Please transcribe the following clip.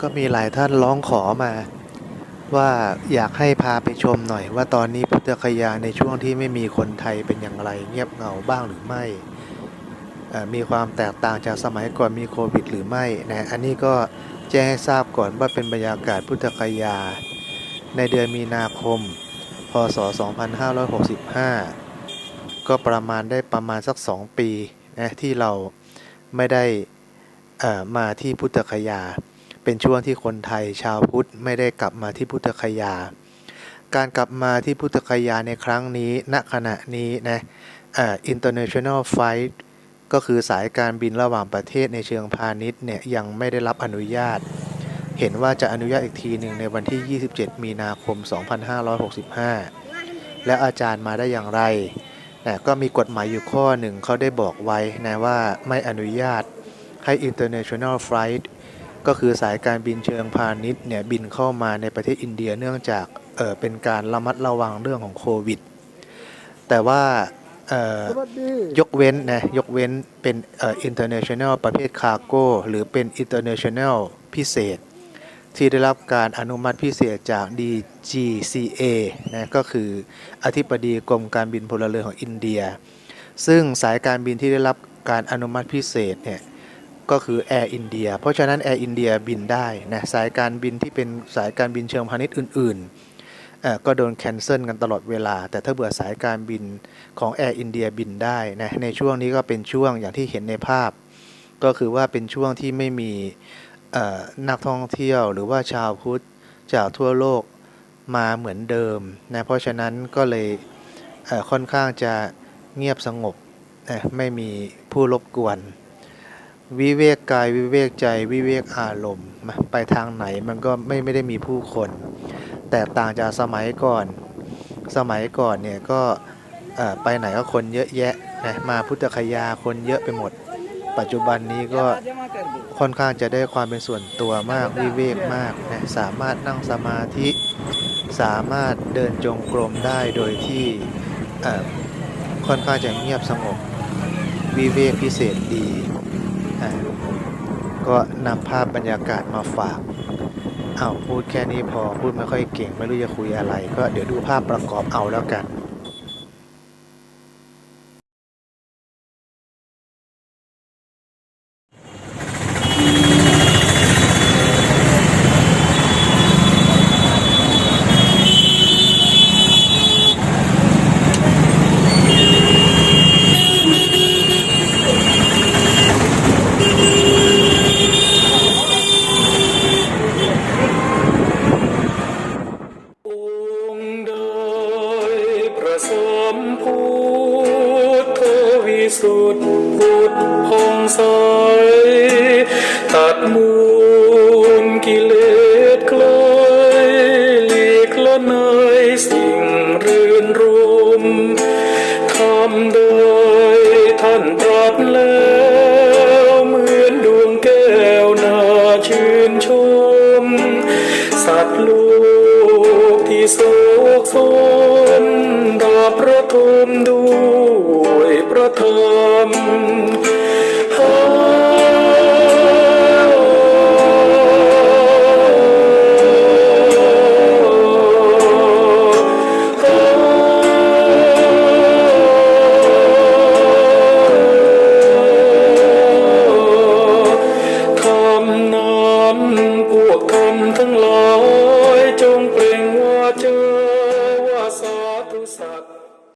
ก็มีหลายท่านร้องขอมาว่าอยากให้พาไปชมหน่อย ว่าตอนนี้พุทธคยาในช่วงที่ไม่มีคนไทยเป็นอย่างไร เงียบเหงาบ้างหรือไม่ มีความแตกต่างจากสมัยก่อนมีโควิดหรือไม่นะอันนี้ก็แจ้งให้ทราบก่อนว่าเป็นบรรยากาศพุทธคยา ในเดือนมีนาคม พศ 2565 ก็ประมาณได้ประมาณสัก 2 ปีนะที่เราไม่ได้มาที่พุทธคยา เป็นช่วงที่คนไทยชาวพุทธไม่ได้กลับมาที่พุทธคยา การกลับมาที่พุทธคยาในครั้งนี้ ณ ขณะนี้นะอ่อ international flight ก็คือสายการบินระหว่างประเทศในเชิงพาณิชย์เนี่ยยังไม่ได้รับอนุญาต เห็นว่าจะอนุญาตอีกทีหนึ่งในวันที่ 27 มีนาคม 2565 และอาจารย์มาได้อย่างไรนะก็มีกฎหมายอยู่ข้อหนึ่งเขาได้บอกไว้นะว่าไม่อนุญาตให้ international flight ก็คือสายการบินเชิงพาณิชย์เนี่ยบินเข้ามาในประเทศอินเดียเนื่องจากเออเป็นการระมัดระวังเรื่องของโควิด แต่ว่าเอ่อสวัสดียกเว้นนะยกเว้นเป็นเอ่อ international ประเภทคาร์โก้หรือเป็น international พิเศษ ที่ได้รับการอนุมัติพิเศษจาก DGCA นะก็คืออธิบดีกรมการบินพลเรือนของอินเดีย ซึ่งสายการบินที่ได้รับการอนุมัติพิเศษเนี่ย ก็คือ Air India เพราะฉะนั้น Air India บินได้นะสายการบินที่เป็นสายการบินเชิงพาณิชย์อื่นๆก็โดนแคนเซิลกันตลอดเวลา แต่ถ้าเบื่อสายการบินของ Air India บินได้นะในช่วงนี้ก็เป็นช่วงอย่างที่เห็นในภาพ ก็คือว่าเป็นช่วงที่ไม่มีนักท่องเที่ยวหรือว่าชาวพุทธจากทั่วโลกมาเหมือนเดิมนะเพราะฉะนั้นก็เลยเค่อนข้างจะเงียบสงบไม่มีผู้รบกวน วิเวกกายวิเวกใจวิเวกอารมณ์ไปทางไหนมันก็ไม่ไม่ได้มีผู้คน แตกต่างจากสมัยก่อน สมัยก่อนเนี่ยก็ไปไหนก็คนเยอะแยะนะมาพุทธคยาคนเยอะไปหมด ปัจจุบันนี้ก็ค่อนข้างจะได้ความเป็นส่วนตัวมากวิเวกมากนะสามารถนั่งสมาธิสามารถเดินจงกรมได้โดยที่ค่อนข้างจะเงียบสงบวิเวกพิเศษดี ก็นำภาพบรรยากาศมาฝากเอาพูดแค่นี้พอพูดไม่ค่อยเก่ง ไม่รู้จะคุยอะไร ก็เดี๋ยวดูภาพประกอบเอาแล้วกัน องค์ใดประ สมพุทธวิสุทธิพุทธพงใดาบพระทมด้วยพระธรร